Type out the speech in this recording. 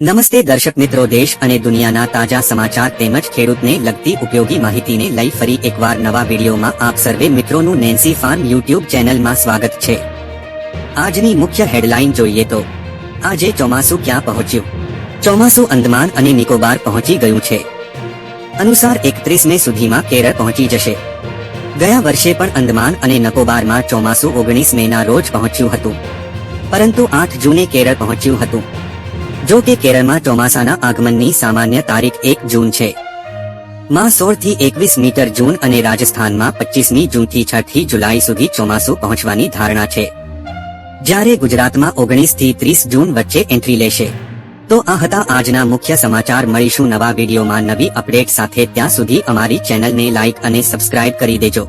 નમસ્તે દર્શક મિત્રો, દેશ અને દુનિયાના તાજા સમાચાર તેમજ ખેડૂતને લગતી ઉપયોગી માહિતીને લઈ ફરી એકવાર નવા વિડીયોમાં આપ સર્વે મિત્રોનું નેન્સી ફાર્મ યુટ્યુબ ચેનલમાં સ્વાગત છે. આજની મુખ્ય હેડલાઇન જોઈએ તો, આજે ચોમાસું ક્યાં પહોંચ્યું? ચોમાસું અંદમાન અને નિકોબાર પહોંચી ગયું છે. અનુસાર એકત્રીસ મે સુધીમાં કેરળ પહોંચી જશે. ગયા વર્ષે પણ અંદમાન અને નિકોબારમાં ચોમાસું ઓગણીસ મેના રોજ પહોંચ્યું હતું. પરંતુ આઠ જૂને કેરળ પહોંચ્યું હતું. જો કે કેરળમાં ચોમાસાના આગમનની સામાન્ય તારીખ એક જૂન છે. માં સોળથી એકવીસ મીટર જૂન અને રાજસ્થાનમાં પચીસમી જૂનથી છ થી જુલાઈ સુધી ચોમાસું પહોંચવાની ધારણા છે. જ્યારે ગુજરાતમાં ઓગણીસથી ત્રીસ જૂન વચ્ચે એન્ટ્રી લેશે. તો આ હતા આજના મુખ્ય સમાચાર. મળીશું નવા વિડીયોમાં. નવી અપડેટ સાથે ત્યાં સુધી અમારી ચેનલને લાઇક અને સબસ્ક્રાઇબ કરી દેજો.